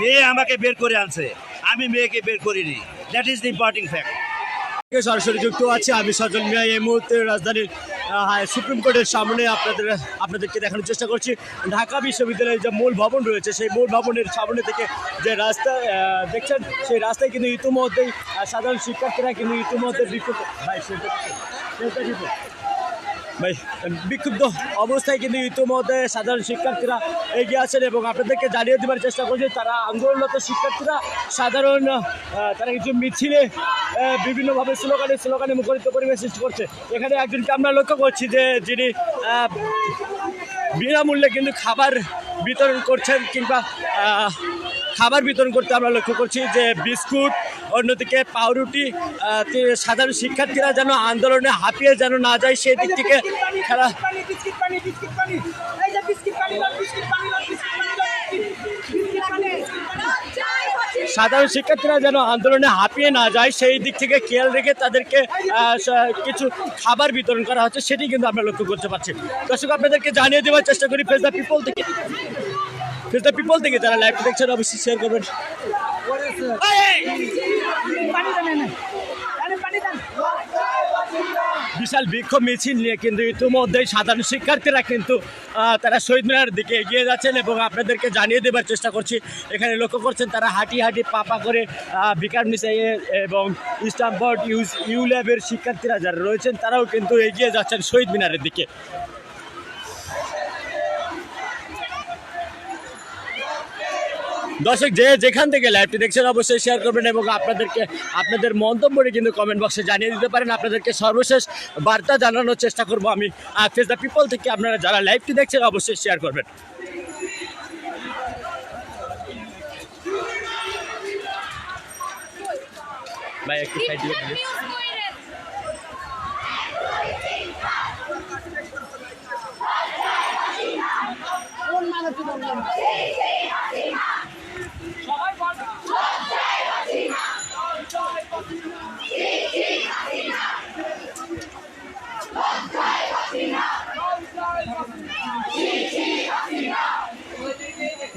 মেয়ে আমাকে বের করে আনছে। আমি মেয়েকে বের করিনি। That is the important fact সরাসরি যুক্ত আছে? আমি সজল মিয়া। এই মুহূর্তে রাজধানীর সুপ্রিম কোর্টের সামনে আপনাদের, আপনাদেরকে দেখানোর চেষ্টা করছি। ঢাকা বিশ্ববিদ্যালয়ের যে মূল ভবন রয়েছে, সেই মূল ভবনের সামনে থেকে যে রাস্তা দেখছেন, সেই রাস্তায় কিন্তু ইতিমধ্যেই সাধারণ শিক্ষার্থীরা কিন্তু ইতিমধ্যে বিক্ষুব্ধ ভাই, সেটা বিক্ষুব্ধ অবস্থায় কিন্তু ইতিমধ্যে সাধারণ শিক্ষার্থীরা এগিয়ে আছেন এবং আপনাদেরকে জানিয়ে দেওয়ার চেষ্টা করছে, তারা আন্দোলনরত শিক্ষার্থীরা সাধারণ তারা কিছু মিছিলে বিভিন্নভাবে স্লোগানে স্লোগানে মুখরিত পরিবেশ সৃষ্টি করছে। এখানে একজনকে আমরা লক্ষ্য করছি যে যিনি বিনামূল্যে কিন্তু খাবার বিতরণ করছেন কিংবা খাবার বিতরণ করতে আমরা লক্ষ্য করছি যে বিস্কুট, অন্যদিকে পাউরুটি সাধারণ শিক্ষার্থীরা যেন আন্দোলনে হাঁপিয়ে যেন না যায়, সেই দিক থেকে খেলা সাধারণ শিক্ষার্থীরা যেন আন্দোলনে হাঁপিয়ে না যায়, সেই দিক থেকে খেয়াল রেখে তাদেরকে কিছু খাবার বিতরণ করা হচ্ছে, সেটি কিন্তু আমরা লক্ষ্য করতে পারছি। দর্শক, আপনাদেরকে জানিয়ে দেওয়ার চেষ্টা করি ফেস দ্য পিপল থেকে। ফেস দ্য পিপল থেকে যারা লাইভ দেখছেন অবশ্যই শেয়ার করবেন বিশাল বিক্ষোভ মিছিল নিয়ে কিন্তু ইতিমধ্যেই সাধারণ শিক্ষার্থীরা কিন্তু তারা শহীদ মিনার দিকে এগিয়ে যাচ্ছেন এবং আপনাদেরকে জানিয়ে দেবার চেষ্টা করছি। এখানে লক্ষ্য করছেন, তারা হাঁটি হাঁটি পাপা করে বিকার মিসাইয়ে এবং ইস্টামবোর্ড ইউজ ইউ ল্যাবের শিক্ষার্থীরা যারা রয়েছেন, তারাও কিন্তু এগিয়ে যাচ্ছেন শহীদ মিনারের দিকে। দর্শক, যে যেখান থেকে লাইভটি দেখছেন, অবশ্যই শেয়ার করবেন এবং আপনাদেরকে, আপনাদের মন্তব্যটি কিন্তু কমেন্ট বক্সে জানিয়ে দিতে পারেন। আপনাদেরকে সর্বশেষ বার্তা জানানোর চেষ্টা করব আমি। ফেস দ্য পিপল থেকে আপনারা যারা লাইভটি দেখছেন, অবশ্যই শেয়ার করবেন। ভাই, একটু সাইড দিয়ে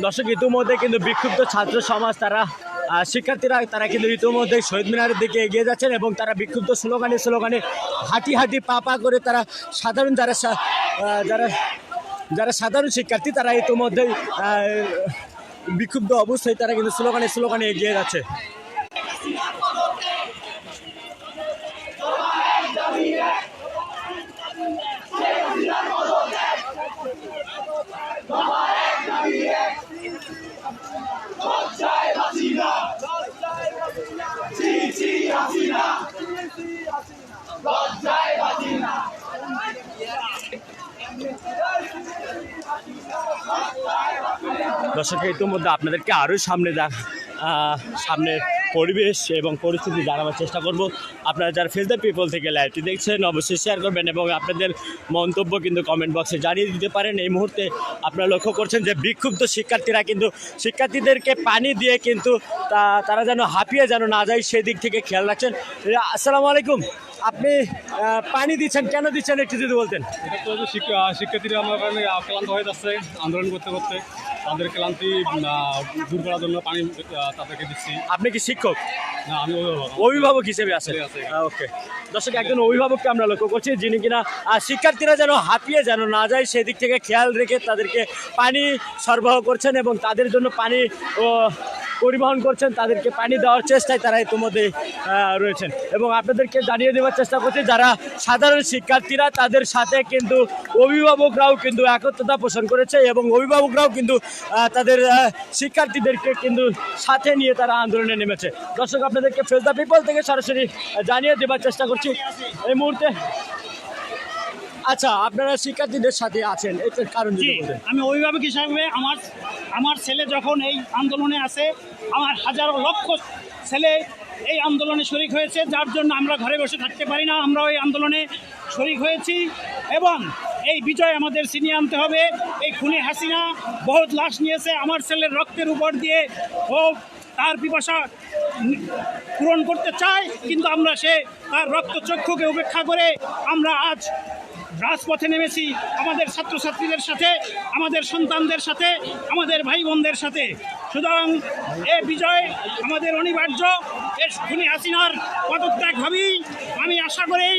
দর্শক, ইতিমধ্যে কিন্তু বিক্ষুব্ধ ছাত্র সমাজ তারা শিক্ষার্থীরা, তারা কিন্তু ইতিমধ্যে শহীদ মিনারের দিকে এগিয়ে যাচ্ছেন এবং তারা বিক্ষুব্ধ স্লোগানে স্লোগানে হাঁটি হাঁটি পা পা করে তারা সাধারণ যারা যারা যারা সাধারণ শিক্ষার্থী, তারা ইতিমধ্যেই বিক্ষুব্ধ অবস্থায় তারা কিন্তু স্লোগানে স্লোগানে এগিয়ে যাচ্ছে। দর্শক ইতিমধ্যে আপনাদেরকে আরও সামনে দেখ আহ, সামনে পরিবেশ এবং পরিস্থিতি জানাবার চেষ্টা করব। আপনারা যারা ফেস দ্য পিপল থেকে লাইভটি দেখছেন অবশ্যই শেয়ার করবেন এবং আপনাদের মন্তব্য কিন্তু কমেন্ট বক্সে জানিয়ে দিতে পারেন। এই মুহূর্তে আপনারা লক্ষ্য করছেন যে বিক্ষুব্ধ শিক্ষার্থীরা কিন্তু শিক্ষার্থীদেরকে পানি দিয়ে কিন্তু তা- তারা যেন হাঁপিয়ে যেন না যায় সেদিক থেকে খেয়াল রাখছেন। আসসালামু আলাইকুম। আপনি পানি দিচ্ছেন কেন দিচ্ছেন একটু যদি বলতেন? এটা তো শিক্ষা- শিক্ষার্থীরা আমার কারণে ক্লান্ত হয়ে যাচ্ছে আন্দোলন করতে করতে। তাদের ক্লান্তি দূর করার জন্য পানি তাদেরকে দিচ্ছি। আপনি কি শিক্ষক? না আমি অভিভাবক। অভিভাবক হিসেবে আছেন? ওকে দর্শক একজন অভিভাবককে আমরা লক্ষ্য করছি যিনি কিনা আর শিক্ষার্থীরা যেন হাঁপিয়ে যেন না যায় সেদিক থেকে খেয়াল রেখে তাদেরকে পানি সরবরাহ করছেন এবং তাদের জন্য পানি ও পরিবহন করছেন, তাদেরকে পানি দেওয়ার চেষ্টায় তারা ইতিমধ্যে রয়েছেন। এবং আপনাদেরকে জানিয়ে দেওয়ার চেষ্টা করছি, যারা সাধারণ শিক্ষার্থীরা, তাদের সাথে কিন্তু অভিভাবকরাও কিন্তু একত্রতা পোষণ করেছে এবং অভিভাবকরাও কিন্তু তাদের শিক্ষার্থীদেরকে কিন্তু সাথে নিয়ে তারা আন্দোলনে নেমেছে। দর্শক, আপনাদেরকে ফেস দ্য পিপল থেকে সরাসরি জানিয়ে দেওয়ার চেষ্টা করছি। এই মুহূর্তে আচ্ছা আপনারা শিক্ষার্থীদের সাথে আছেন এটার কারণ আমি অভিভাবক হিসাবে আমার আমার ছেলে যখন এই আন্দোলনে আছে আমার হাজারো লক্ষ ছেলে এই আন্দোলনে শরিক হয়েছে যার জন্য আমরা ঘরে বসে থাকতে পারি না আমরা এই আন্দোলনে শরিক হয়েছি এবং এই বিজয় আমাদের ছিনিয়ে আনতে হবে। এই খুনি হাসিনা বহুত লাশ নিয়েছে আমার ছেলের রক্তের উপর দিয়ে ও তার পিপাসা পূরণ করতে চায় কিন্তু আমরা সে তার রক্তচক্ষুকে উপেক্ষা করে আমরা আজ রাজপথে নেমেছি আমাদের ছাত্রছাত্রীদের সাথে, আমাদের সন্তানদের সাথে, আমাদের ভাই বোনদের সাথে। সুতরাং এ বিজয় আমাদের অনিবার্য। এর খুনি হাসিনার পদত্যাগ হবেই। আমি আশা করি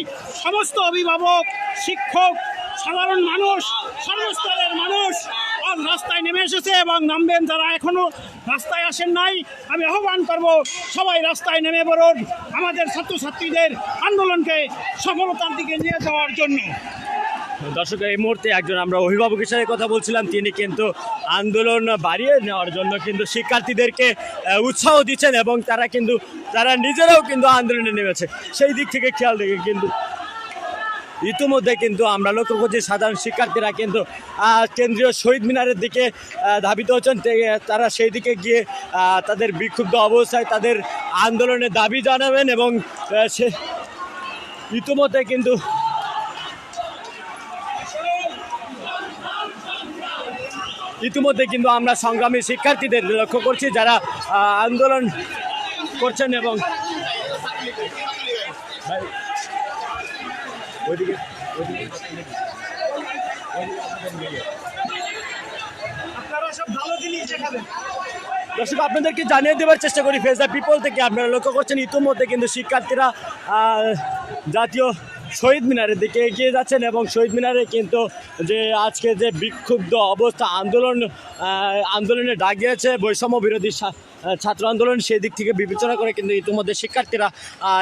সমস্ত অভিভাবক, শিক্ষক, সাধারণ মানুষ, সর্বস্তরের মানুষ রাস্তায় নেমে এসেছে এবং নামবেন যারা এখনও রাস্তায় আসেন নাই। আমি আহ্বান করব, সবাই রাস্তায় নেমে পড়ুন। আমাদের ছাত্রছাত্রীদের আন্দোলনকে সফলতার দিকে নিয়ে যাওয়ার জন্য। দর্শক, এই মুহূর্তে একজন আমরা অভিভাবক হিসেবে কথা বলছিলাম, তিনি কিন্তু আন্দোলন বাড়িয়ে নেওয়ার জন্য কিন্তু শিক্ষার্থীদেরকে উৎসাহ দিচ্ছেন এবং তারা কিন্তু, তারা নিজেরাও কিন্তু আন্দোলনে নেমেছে। সেই দিক থেকে খেয়াল রেখে কিন্তু ইতিমধ্যে কিন্তু আমরা লক্ষ্য করছি, সাধারণ শিক্ষার্থীরা কিন্তু কেন্দ্রীয় শহীদ মিনারের দিকে ধাবিত হচ্ছেন। তারা সেই দিকে গিয়ে তাদের বিক্ষুব্ধ অবস্থায় তাদের আন্দোলনের দাবি জানাবেন এবং সে, ইতিমধ্যে কিন্তু ইতিমধ্যে কিন্তু আমরা সংগ্রামী শিক্ষার্থীদের লক্ষ্য করছি যারা আন্দোলন করছেন এবং দর্শক, আপনাদেরকে জানিয়ে দেওয়ার চেষ্টা করি ফেস দ্য পিপল থেকে আপনারা লক্ষ্য করছেন, ইতিমধ্যে কিন্তু শিক্ষার্থীরা জাতীয় শহীদ মিনারের দিকে এগিয়ে যাচ্ছেন এবং শহীদ মিনারে কিন্তু যে আজকে যে বিক্ষুব্ধ অবস্থা আন্দোলন আন্দোলনে ডাক দিয়েছে বৈষম্য বিরোধী ছাত্র আন্দোলন সেই দিক থেকে বিবেচনা করে কিন্তু ইতিমধ্যে শিক্ষার্থীরা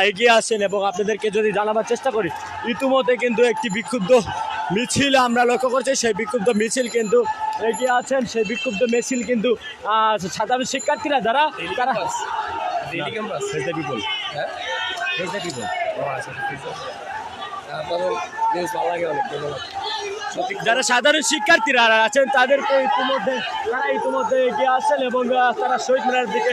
এগিয়ে আসছেন এবং আপনাদেরকে যদি জানাবার চেষ্টা করি ইতিমধ্যে কিন্তু একটি বিক্ষুব্ধ মিছিল আমরা লক্ষ্য করছি সেই বিক্ষুব্ধ মিছিল কিন্তু এগিয়ে আছেন সেই বিক্ষুব্ধ মিছিল কিন্তু সাধারণ শিক্ষার্থীরা যারা তারা. হ্যাঁ? যারা সাধারণ শিক্ষার্থীরা আছেন, তাদেরকে ইতিমধ্যে, তারা ইতিমধ্যে এগিয়ে আসছেন এবং তারা শহীদ মিনার দিকে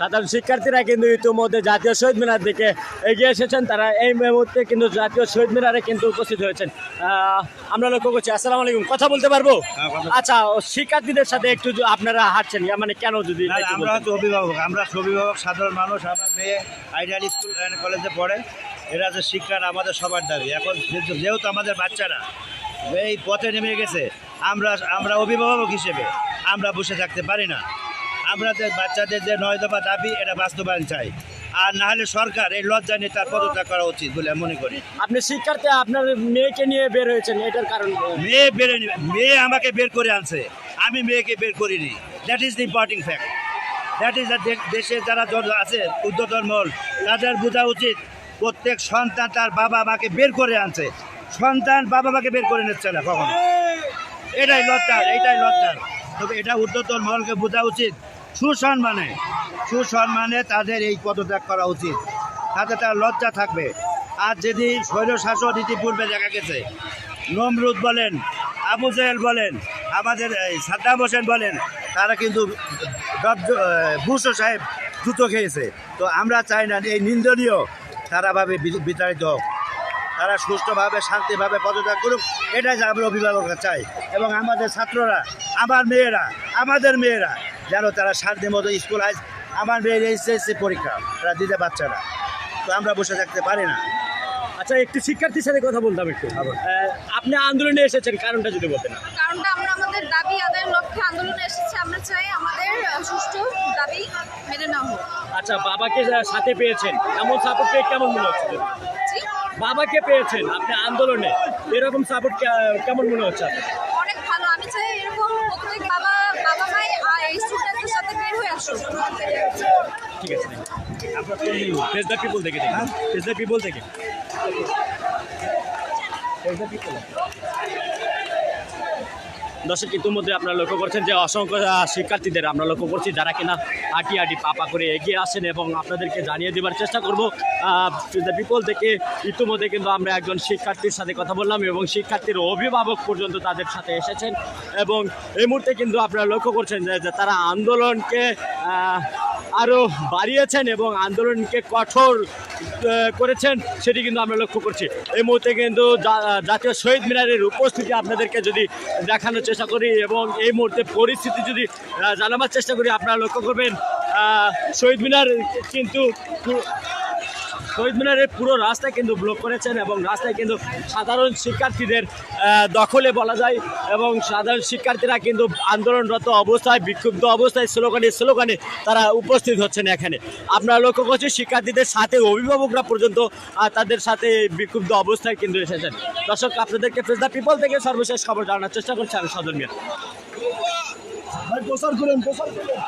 সাধারণ শিক্ষার্থীরা কিন্তু ইতিমধ্যে জাতীয় শহীদ মিনার দিকে এগিয়ে এসেছেন। তারা এই মুহূর্তে কিন্তু জাতীয় শহীদ মিনারে কিন্তু উপস্থিত হয়েছেন। আমরা লক্ষ্য করছি আসসালামু আলাইকুম কথা বলতে পারব? আচ্ছা ও শিক্ষার্থীদের সাথে একটু আপনারা হাঁটছেন মানে কেন যদি আমরা। হচ্ছে অভিভাবক আমরা অভিভাবক সাধারণ মানুষ আমার মেয়ে আইডিয়াল স্কুল অ্যান্ড কলেজে পড়ে। এরা যে শিক্ষার আমাদের সবার দাবি। এখন যেহেতু- যেহেতু আমাদের বাচ্চারা এই পথে নেমে গেছে আমরা আমরা অভিভাবক হিসেবে আমরা বসে থাকতে পারি না। আমাদের বাচ্চাদের যে নয় দফা দাবি এটা বাস্তবায়ন চাই। আর না হলে সরকার এই লজ্জা নিয়ে তার পদত্যাগ করা উচিত বলে মনে করি। আপনি শিক্ষার্থী আপনার মেয়েকে নিয়ে বের হয়েছেন এটার কারণ মেয়ে বের মেয়ে আমাকে বের করে আনছে। আমি মেয়েকে বের করিনি। That is the importing fact that is দেশে যারা আছে উদ্যোতন মহল তাদের বোঝা উচিত প্রত্যেক সন্তান তার বাবা মাকে বের করে আনছে। সন্তান বাবা মাকে বের করে নিচ্ছে না কখনো। এটাই লজ্জার এটাই লজ্জার তবে এটা উদ্যোতন মহলকে বোঝা উচিত। সুসম্মানে সুসম্মানে তাদের এই পদত্যাগ করা উচিত। তাতে তার লজ্জা থাকবে। আর যদি স্বৈর শাসন ইতিপূর্বে দেখা গেছে, নমরুদ বলেন, আবু জেহেল বলেন, আমাদের সাদ্দাম হোসেন বলেন, তারা কিন্তু বুশো সাহেব জুতো খেয়েছে। তো আমরা চাই না এই নিন্দনীয় তারাভাবে বিতাড়িত হোক। তারা সুষ্ঠুভাবে, শান্তিভাবে পদত্যাগ করুক, এটাই আমরা অভিভাবকরা চাই। এবং আমাদের ছাত্ররা, আমার মেয়েরা, আমাদের মেয়েরা যেন তারা শান্তি মতো স্কুল আস আমার মেয়ের এইচএসসি পরীক্ষা তারা দিতে পারছে না। তো আমরা বসে থাকতে পারি না। আচ্ছা একটু শিক্ষার্থীর সাথে কথা বলতাম একটু। আপনি আন্দোলনে এসেছেন কারণটা যদি বলতেন। কারণটা আমরা আমাদের দাবি আদায়ের লক্ষ্যে আন্দোলনে এসেছি। আমরা চাই আমাদের সুষ্ঠু দাবি মেনে নেওয়া হোক। আচ্ছা বাবাকে সাথে পেয়েছেন এমন সাপোর্ট পেয়ে কেমন মনে হচ্ছে? বাবাকে পেয়েছেন আপনি আন্দোলনে এরকম সাপোর্ট কেমন মনে হচ্ছে আপনার? ঠিক আছে ফেস দ্য পিপল থেকে ফেস দ্য পিপল থেকে ফেস দ্য পিপল দর্শক, ইতিমধ্যে আপনারা লক্ষ্য করছেন যে অসংখ্য শিক্ষার্থীদের আমরা লক্ষ্য করছি যারা কিনা আটি আটি পাপা করে এগিয়ে আসেন এবং আপনাদেরকে জানিয়ে দেবার চেষ্টা করব। পিপল থেকে ইতিমধ্যে কিন্তু আমরা একজন শিক্ষার্থীর সাথে কথা বললাম এবং শিক্ষার্থীর অভিভাবক পর্যন্ত তাদের সাথে এসেছেন এবং এই মুহূর্তে কিন্তু আপনারা লক্ষ্য করছেন যে তারা আন্দোলনকে আরও বাড়িয়েছেন এবং আন্দোলনকে কঠোর করেছেন, সেটি কিন্তু আমরা লক্ষ্য করছি। এই মুহূর্তে কিন্তু জাতীয় শহীদ মিনারের উপস্থিতি আপনাদেরকে যদি দেখানোর চেষ্টা করি এবং এই মুহূর্তে পরিস্থিতি যদি জানাবার চেষ্টা করি, আপনারা লক্ষ্য করবেন শহীদ মিনার কিন্তু শহীদ মিনারের পুরো রাস্তা কিন্তু ব্লক করেছেন এবং রাস্তায় কিন্তু সাধারণ শিক্ষার্থীদের দখলে বলা যায় এবং সাধারণ শিক্ষার্থীরা কিন্তু আন্দোলনরত অবস্থায়, বিক্ষুব্ধ অবস্থায় স্লোগানে স্লোগানে তারা উপস্থিত হচ্ছেন এখানে। আপনারা লক্ষ্য করছেন, শিক্ষার্থীদের সাথে অভিভাবকরা পর্যন্ত তাদের সাথে বিক্ষুব্ধ অবস্থায় কিন্তু এসেছেন। দর্শক, আপনাদেরকে ফেস দ্য পিপল থেকে সর্বশেষ খবর জানার চেষ্টা করছি আমি সদর প্রচার করেন প্রচার করেন।